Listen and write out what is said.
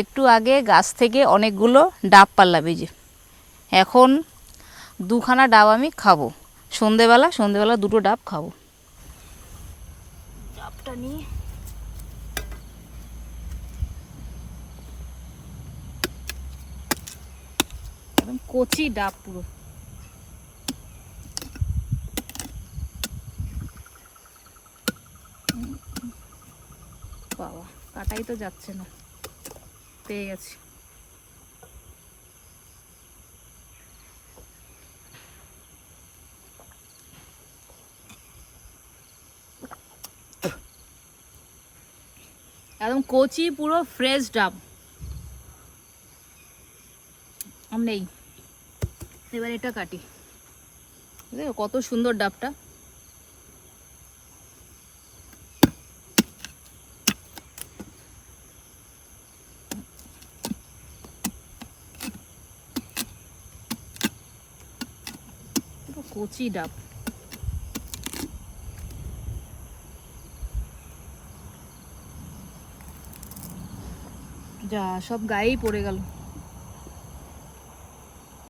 একটু আগে গাছ থেকে অনেকগুলো ডাব এই যে। এখন দুখানা ডাব আমি খাব। সন্ধেবেলা সন্ধেবেলা দুটো ডাব খাব। ডাবটা নিয়ে। একদম কচি ডাব পুরো। বাবা, কাটাই তো যাচ্ছে না। পেয়ে গেছি। একদম কচি পুরো ফ্রেশ ডাব। নেই। এবার এটা কাটি। কত সুন্দর ডাবটা। কচি ডাব। যা সব গায়েই পড়ে গেল।